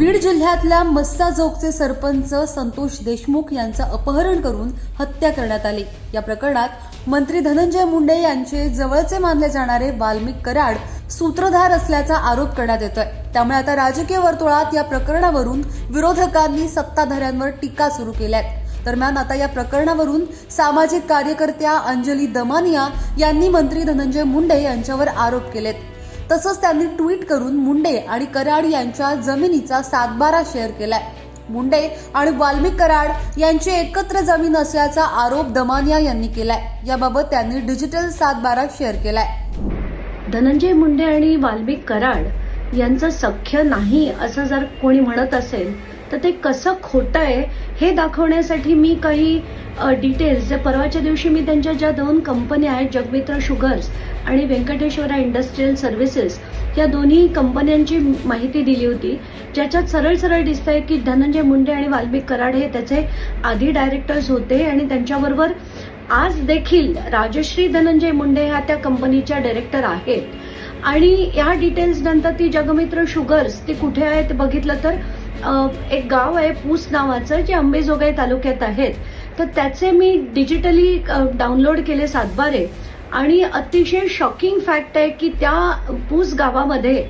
बीड जिल्ह्यातल्या मस्साजोगचे सरपंच संतोष देशमुख यांचं अपहरण करून हत्या करण्यात आली. या प्रकरणात मंत्री धनंजय मुंडे यांचे जवळचे मानले जाणारे वाल्मिक कराड सूत्रधार असल्याचा आरोप करण्यात येतोय. त्यामुळे आता राजकीय वर्तुळात या प्रकरणावरून विरोधकांनी सत्ताधाऱ्यांवर टीका सुरू केल्यात. दरम्यान आता या प्रकरणावरून सामाजिक कार्यकर्त्या अंजली दमानिया यांनी मंत्री धनंजय मुंडे यांच्यावर आरोप केलेत. तसंच त्यांनी ट्विट करून मुंडे आणि कराड यांच्या जमिनीचा सातबारा शेअर केलाय. मुंडे आणि वाल्मिक कराड यांची एकत्र जमीन असल्याचा आरोप दमानिया यांनी केलाय. याबाबत त्यांनी डिजिटल सातबारा शेअर केलाय. धनंजय मुंडे आणि वाल्मिक कराड यांचं सख्य नाही असं जर कोणी म्हणत असेल तर ते कसं खोटं आहे हे दाखवण्यासाठी मी काही डिटेल्स जे परवाच्या दिवशी मी त्यांच्या ज्या दोन कंपन्या आहेत जगमित्र शुगर्स आणि व्यंकटेश्वरा इंडस्ट्रीयल सर्व्हिसेस या दोन्ही कंपन्यांची माहिती दिली होती. ज्याच्यात सरळ सरळ दिसत आहे की धनंजय मुंडे आणि वाल्मिक कराड हे त्याचे आधी डायरेक्टर्स होते आणि त्यांच्याबरोबर आज देखील राजश्री धनंजय मुंडे ह्या त्या कंपनीच्या डायरेक्टर आहेत. आणि या डिटेल्स नंतर ती जगमित्र शुगर्स ती कुठे आहे ते बघितलं तर एक गाव आहे पूस नावाचं जे अंबेजोगाई तालुक्यात आहेत. तर त्याचे मी डिजिटली डाउनलोड केले सातबारे. आणि अतिशय शॉकिंग फॅक्ट आहे की त्या पूस गावामध्ये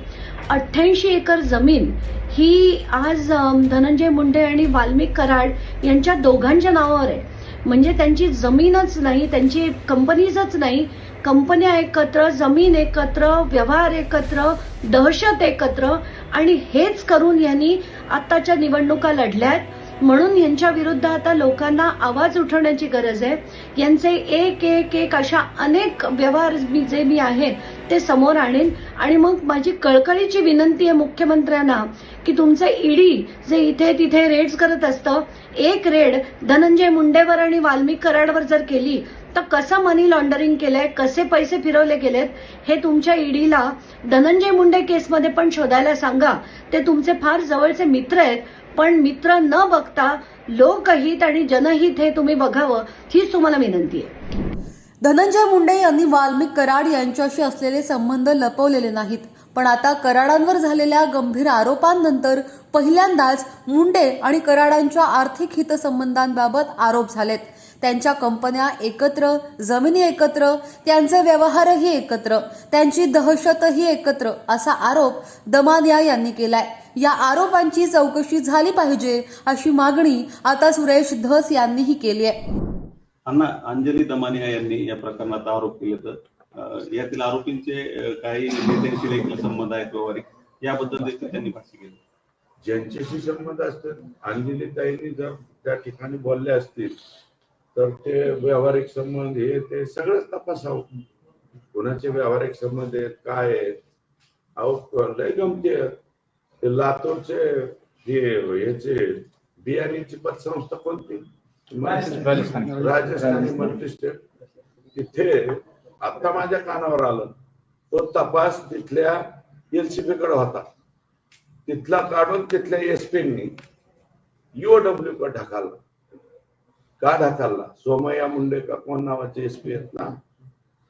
अठ्ठ्याऐंशी एकर जमीन ही आज धनंजय मुंडे आणि वाल्मिक कराड यांच्या दोघांच्या नावावर आहे. म्हणजे त्यांची जमीनच नाही त्यांची कंपनीजच नाही. कंपन्या एकत्र जमीन एकत्र व्यवहार एकत्र दहशत एकत्र. आणि हेच करून यांनी आत्ताच्या निवडणुका लढल्यात. म्हणून यांच्या विरुद्ध आता लोकांना आवाज उठवण्याची गरज आहे. यांचे एक एक एक अशा अनेक व्यवहार जे मी आहेत ते समोर आणेन. आणि मग माझी कळकळीची विनंती आहे मुख्यमंत्र्यांना की तुमचं ईडी जे इथे तिथे रेड्स करत असतं एक रेड धनंजय मुंडेवर आणि वाल्मिक कराडवर जर केली तर कसं मनी लॉन्डरिंग केलंय कसे पैसे फिरवले गेलेत हे तुमच्या ईडीला धनंजय मुंडे केसमध्ये पण शोधायला सांगा. ते तुमचे फार जवळचे मित्र आहेत पण मित्र न बघता लोकहित आणि जनहित हे तुम्ही बघावं हीच तुम्हाला विनंती आहे. धनंजय मुंडे यांनी वाल्मिक कराड यांच्याशी असलेले संबंध लपवलेले नाहीत. पण आता कराडांवर झालेल्या गंभीर आरोपांनंतर पहिल्यांदाच मुंडे आणि कराडांच्या आर्थिक हितसंबंधांबाबत आरोप झालेत. त्यांच्या कंपन्या एकत्र जमिनी एकत्र त्यांचे व्यवहारही एकत्र त्यांची दहशतही एकत्र असा आरोप दमानिया यांनी केलाय. या आरोपांची चौकशी झाली पाहिजे अशी मागणी आता सुरेश धस यांनीही केली आहे. अण्णा अंजली दमानिया यांनी या प्रकरणात आरोप केले तर यातील आरोपींचे काही नेत्यांशी देखील संबंध आहेत व्यवहारिक याबद्दल देखील त्यांनी भाष्य केलं. ज्यांच्याशी संबंध असतात अंजलीताईंनी जर त्या ठिकाणी बोलले असतील तर ते व्यावहारिक संबंध हे ते सगळंच तपासावं. कोणाचे व्यावहारिक संबंध आहेत काय आहेत? अहो लय गमती ते लातूरचे हे याचे बियाणीची पतसंस्था कोणती? राजस्थानी. मल्टीस्टेट तिथे आता माझ्या कानावर आलं. तो तपास तिथल्या एलसीबी कडे होता. तिथला काढून तिथल्या एसपींनी युओडब्ल्यू कडे ढकलला. का ढकलला? सोमय्या मुंडे का कोण नावाचे एसपी आहेत ना?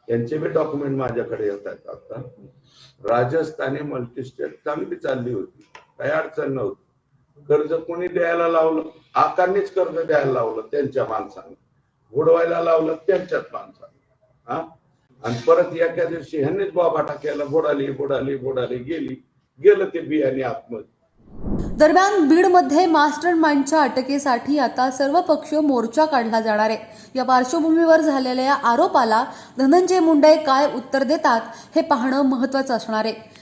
त्यांचे बी डॉक्युमेंट माझ्याकडे येत आहेत आता. राजस्थानी मल्टीस्टेट चांगली चालली होती. काही अडचण नव्हती. कर्ज कोणी द्यायला लावलं? आकारणीच कर्ज द्यायला लावलं त्यांच्या माणसाने. बुडवायला लावलं त्यांच्याच माणसाने. हा? आणि परत एका दिवशी ह्यांनीच बाबाटा केला बुडाली बुडाली बुडाली गेली. गेलं ते बियाणे आतमध्ये. दरम्यान बीडमध्ये मास्टर माइंडच्या अटकेसाठी आता सर्व पक्ष मोर्चा काढला जाणार आहे. या पार्श्वभूमीवर झालेल्या या आरोपाला धनंजय मुंडे काय उत्तर देतात हे पाहणं महत्वाचं असणार आहे.